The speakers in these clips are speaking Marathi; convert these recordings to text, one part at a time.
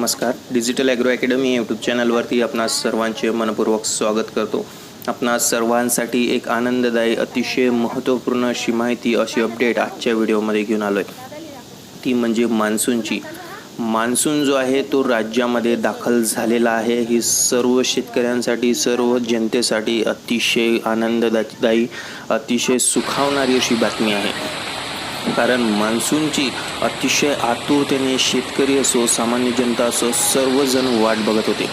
नमस्कार. डिजिटल ॲग्रो अकॅडमी यूट्यूब चॅनलवरती आपणास सर्वांचे मनपूर्वक स्वागत करतो. आपणास सर्वांसाठी एक आनंददायी अतिशय महत्त्वपूर्ण अशी माहिती अशी अपडेट आजच्या व्हिडिओमध्ये घेऊन आलो आहे ती म्हणजे मान्सूनची. मान्सून जो आहे तो राज्यामध्ये दाखल झालेला आहे. ही सर्व शेतकऱ्यांसाठी सर्व जनतेसाठी अतिशय आनंददायी अतिशय सुखावणारी अशी बातमी आहे. कारण मान्सूनची अतिशय आतुरतेने शेतकरी असो सामान्य जनता असो सर्वजण वाट बघत होते.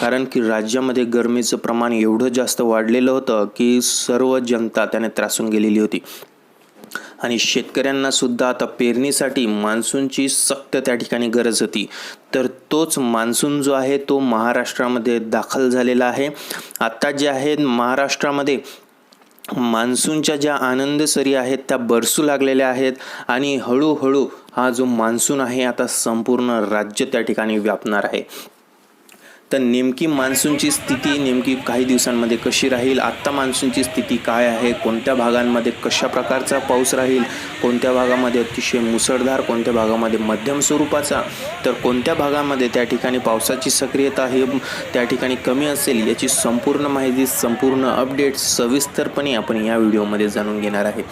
कारण की राज्यामध्ये गरमीचं प्रमाण एवढं जास्त वाढलेलं होतं की सर्व जनता त्याने त्रासून गेलेली होती. आणि शेतकऱ्यांना सुद्धा आता पेरणीसाठी मान्सूनची सक्त त्या ठिकाणी गरज होती. तर तोच मान्सून जो आहे तो महाराष्ट्रामध्ये दाखल झालेला आहे. आता जे आहे महाराष्ट्रामध्ये मान्सूनच्या ज्या आनंद सरी आहेत त्या बरसू लागलेल्या आहेत आणि हळूहळू हा जो मान्सून आहे आता संपूर्ण राज्य त्या ठिकाणी व्यापणार आहे. तर नेमकी मान्सूनची स्थिती नेमकी काही दिवसांमध्ये कशी राहील? आत्ता मान्सूनची स्थिती काय आहे? कोणत्या भागांमध्ये कशा प्रकारचा पाऊस राहील? कोणत्या भागामध्ये अतिशय मुसळधार कोणत्या भागामध्ये मध्यम स्वरूपाचा? तर कोणत्या भागामध्ये त्या ठिकाणी पावसाची सक्रियता ही त्या ठिकाणी कमी असेल याची संपूर्ण माहिती संपूर्ण अपडेट सविस्तरपणे आपण या व्हिडिओमध्ये जाणून घेणार आहे.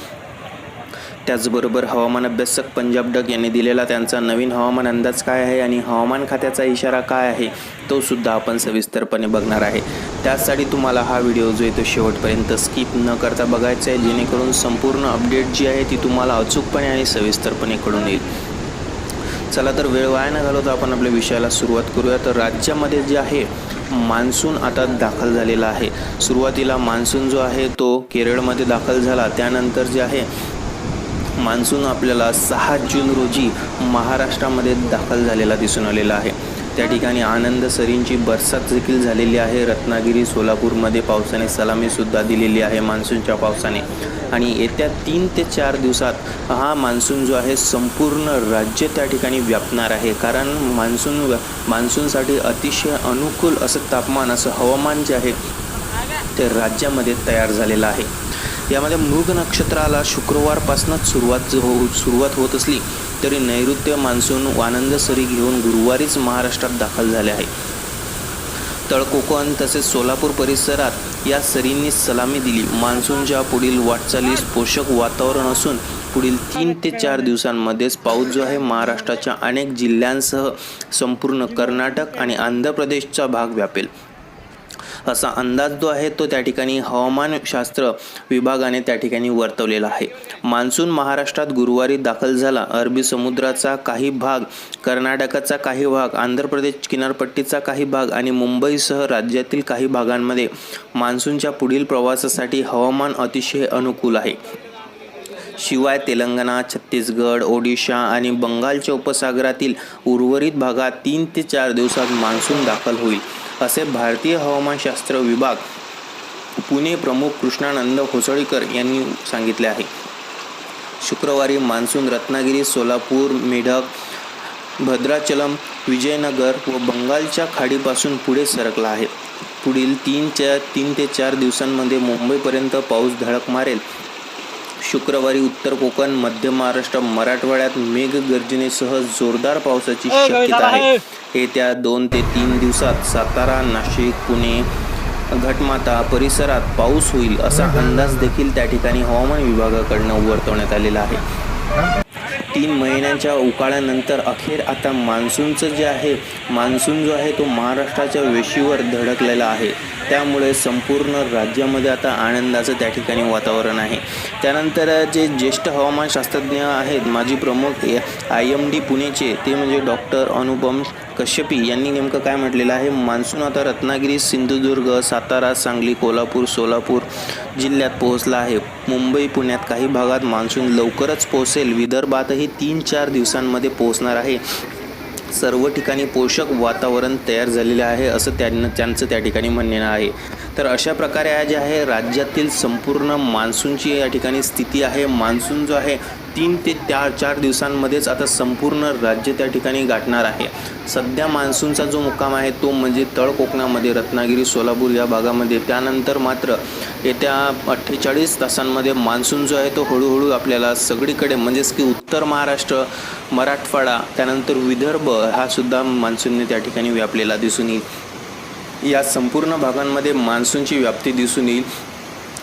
त्याचबरोबर हवामान अभ्यासक पंजाब डग यांनी दिलेला त्यांचा नवीन हवामान अंदाज काय आहे आणि हवामान खात्याचा इशारा काय आहे तो सुद्धा आपण सविस्तरपणे बघणार आहे. त्यासाठी तुम्हाला हा व्हिडिओ जो आहे तो शेवटपर्यंत स्किप न करता बघायचा आहे जेणेकरून संपूर्ण अपडेट जी आहे ती तुम्हाला अचूकपणे आणि सविस्तरपणे कळून येईल. चला तर वेळ वाया न घालवता आपण आपल्या विषयाला सुरुवात करूया. तर राज्यामध्ये जे आहे मान्सून आता दाखल झालेला आहे. सुरुवातीला मान्सून जो आहे तो केरळमध्ये दाखल झाला. त्यानंतर जे आहे मान्सून आपल्याला सहा जून रोजी महाराष्ट्रामध्ये दाखल झालेला दिसून आलेला आहे. त्या ठिकाणी आनंद सरींची बरसात देखील झालेली आहे. रत्नागिरी सोलापूरमध्ये पावसाने सलामीसुद्धा दिलेली आहे मान्सूनच्या पावसाने. आणि येत्या तीन ते चार दिवसात हा मान्सून जो आहे संपूर्ण राज्य त्या ठिकाणी व्यापणार आहे. कारण मान्सून मान्सूनसाठी अतिशय अनुकूल असं तापमान असं हवामान जे आहे ते राज्यामध्ये तयार झालेलं आहे. यामध्ये मृग नक्षत्राला शुक्रवारपासूनच सुरुवात हो सुरुवात होत असली तरी नैऋत्य मान्सून आनंद सरी घेऊन गुरुवारीच महाराष्ट्रात दाखल झाले आहे. तळकोकण तसेच सोलापूर परिसरात या सरींनी सलामी दिली. मान्सूनच्या पुढील वाटचालीस पोषक वातावरण असून पुढील तीन ते चार दिवसांमध्येच पाऊस जो आहे महाराष्ट्राच्या अनेक जिल्ह्यांसह संपूर्ण कर्नाटक आणि आंध्र प्रदेशचा भाग व्यापेल. असा अंदाज जो आहे तो त्या ठिकाणी हवामानशास्त्र विभागाने त्या ठिकाणी वर्तवलेला आहे. मान्सून महाराष्ट्रात गुरुवारी दाखल झाला. अरबी समुद्राचा काही भाग कर्नाटकाचा काही भाग आंध्र प्रदेश किनारपट्टीचा काही भाग आणि मुंबईसह राज्यातील काही भागांमध्ये मान्सूनच्या पुढील प्रवासासाठी हवामान अतिशय अनुकूल आहे. शिवाय तेलंगणा छत्तीसगड ओडिशा आणि बंगालच्या उपसागरातील उर्वरित भागात तीन ते चार दिवसात मान्सून दाखल होईल. असे भारतीय हवामानशास्त्र विभाग पुणे प्रमुख कृष्णानंद होसळीकर यांनी सांगितले आहे. शुक्रवारी मान्सून रत्नागिरी सोलापूर मेढक भद्राचलम विजयनगर व बंगालच्या खाडीपासून पुढे सरकला आहे. पुढील तीन चार तीन ते चार दिवसांमध्ये मुंबईपर्यंत पाऊस धडक मारेल. शुक्रवारी उत्तर कोकण मध्य महाराष्ट्र मराठवाड्यात मेघगर्जनेसह जोरदार पावसाची शक्यता आहे. येत्या दोन ते तीन दिवसात सातारा नाशिक पुणे घटमाता परिसरात पाऊस होईल असा अंदाज देखील त्या ठिकाणी हवामान विभागाकडनं वर्तवण्यात आलेला आहे. तीन महिन्यांच्या उकाळ्यानंतर अखेर आता मान्सूनचं जे आहे मान्सून जो आहे तो महाराष्ट्राच्या वेशीवर धडकलेला आहे. त्यामुळे संपूर्ण राज्यामध्ये आता आनंदाचं त्या ठिकाणी वातावरण आहे. त्यानंतर जे ज्येष्ठ हवामानशास्त्रज्ञ आहेत माजी प्रमुख आय एम डी पुणेचे ते म्हणजे डॉक्टर अनुपम कश्यपी यांनी नेमकं काय म्हटलेलं आहे? मान्सून आता रत्नागिरी सिंधुदुर्ग सातारा सांगली कोल्हापूर सोलापूर जिल्ह्यात पोहोचला आहे. मुंबई पुण्यात काही भागात मान्सून लवकरच पोहोचेल. विदर्भातही हे तीन चार दिवसांमध्ये पोहोचणार आहे. सर्व ठिकाणी पोषक वातावरण तयार झालेले आहे असं त्यांना त्यांचं त्या ठिकाणी म्हणणं आहे. तर अशा प्रकारे जे आहे राज्यातील संपूर्ण मान्सूनची या ठिकाणी स्थिती आहे. मान्सून जो आहे तीन ते चार चार दिवसांमध्येच आता संपूर्ण राज्य त्या ठिकाणी गाठणार आहे. सध्या मान्सूनचा जो मुक्काम आहे तो म्हणजे तळ कोकणामध्ये रत्नागिरी सोलापूर या भागामध्ये. त्यानंतर मात्र येत्या अठ्ठेचाळीस तासांमध्ये मान्सून जो आहे तो हळूहळू आपल्याला सगळीकडे म्हणजेच की उत्तर महाराष्ट्र मराठवाडा त्यानंतर विदर्भ हा सुद्धा मान्सूनने त्या ठिकाणी व्यापलेला दिसून येईल. या संपूर्ण भागांमध्ये मान्सूनची व्याप्ती दिसून येईल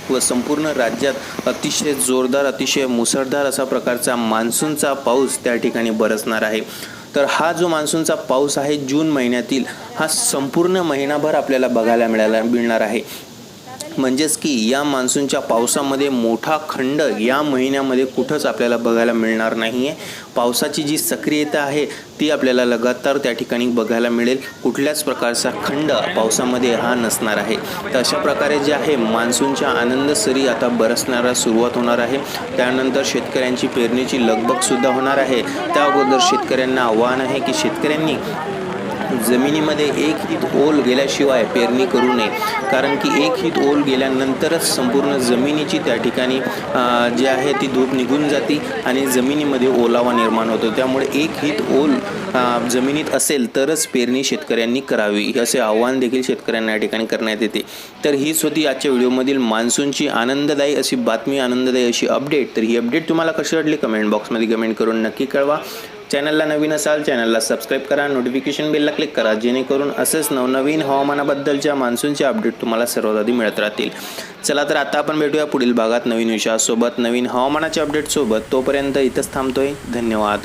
व संपूर्ण राज्यात अतिशय जोरदार अतिशय मुसळधार असा प्रकारचा मान्सूनचा पाऊस त्या ठिकाणी बरसणार आहे. तर हा जो मान्सूनचा पाऊस आहे जून महिन्यातील हा संपूर्ण महिनाभर आपल्याला बघायला मिळायला मिळणार आहे. म्हणजेच की या मान्सूनच्या पावसामध्ये मोठा खंड या महिन्यामध्ये कुठंच आपल्याला बघायला मिळणार नाही आहे पावसाची जी सक्रियता आहे ती आपल्याला लगातार त्या ठिकाणी बघायला मिळेल. कुठल्याच प्रकारचा खंड पावसामध्ये हा नसणार आहे. तर अशा प्रकारे जे आहे मान्सूनच्या आनंद सरी आता बरसणारा सुरुवात होणार आहे. त्यानंतर शेतकऱ्यांची पेरणीची लगबगसुद्धा होणार आहे. त्या अगोदर शेतकऱ्यांना आव्हान आहे की शेतकऱ्यांनी जमिनीमध्ये एक हित ओल गेल्याशिवाय पेरणी करू नये. कारण की एक हित ओल गेल्यानंतरच संपूर्ण जमिनीची त्या ठिकाणी जी आहे ती धूप निघून जाते आणि जमिनीमध्ये ओलावा निर्माण होतो. त्यामुळे एक हित ओल जमिनीत असेल तरच पेरणी शेतकऱ्यांनी करावी असे आव्हान देखील शेतकऱ्यांना या ठिकाणी करण्यात येते. तर हीच होती आजच्या व्हिडिओमधील मान्सूनची आनंददायी अशी बातमी आनंददायी अशी अपडेट. तर ही अपडेट तुम्हाला कशी वाटली? कमेंट बॉक्समध्ये कमेंट करून नक्की कळवा. चॅनलला नवीन असाल चॅनलला सबस्क्राईब करा नोटिफिकेशन बेलला क्लिक करा जेणेकरून असेच नवनवीन हवामानाबद्दलच्या मान्सूनचे अपडेट तुम्हाला सर्वात आधी मिळत राहतील. चला तर आता आपण भेटूया पुढील भागात नवीन विषयासोबत नवीन हवामानाच्या अपडेटसोबत तोपर्यंत इथंच थांबतोय. धन्यवाद.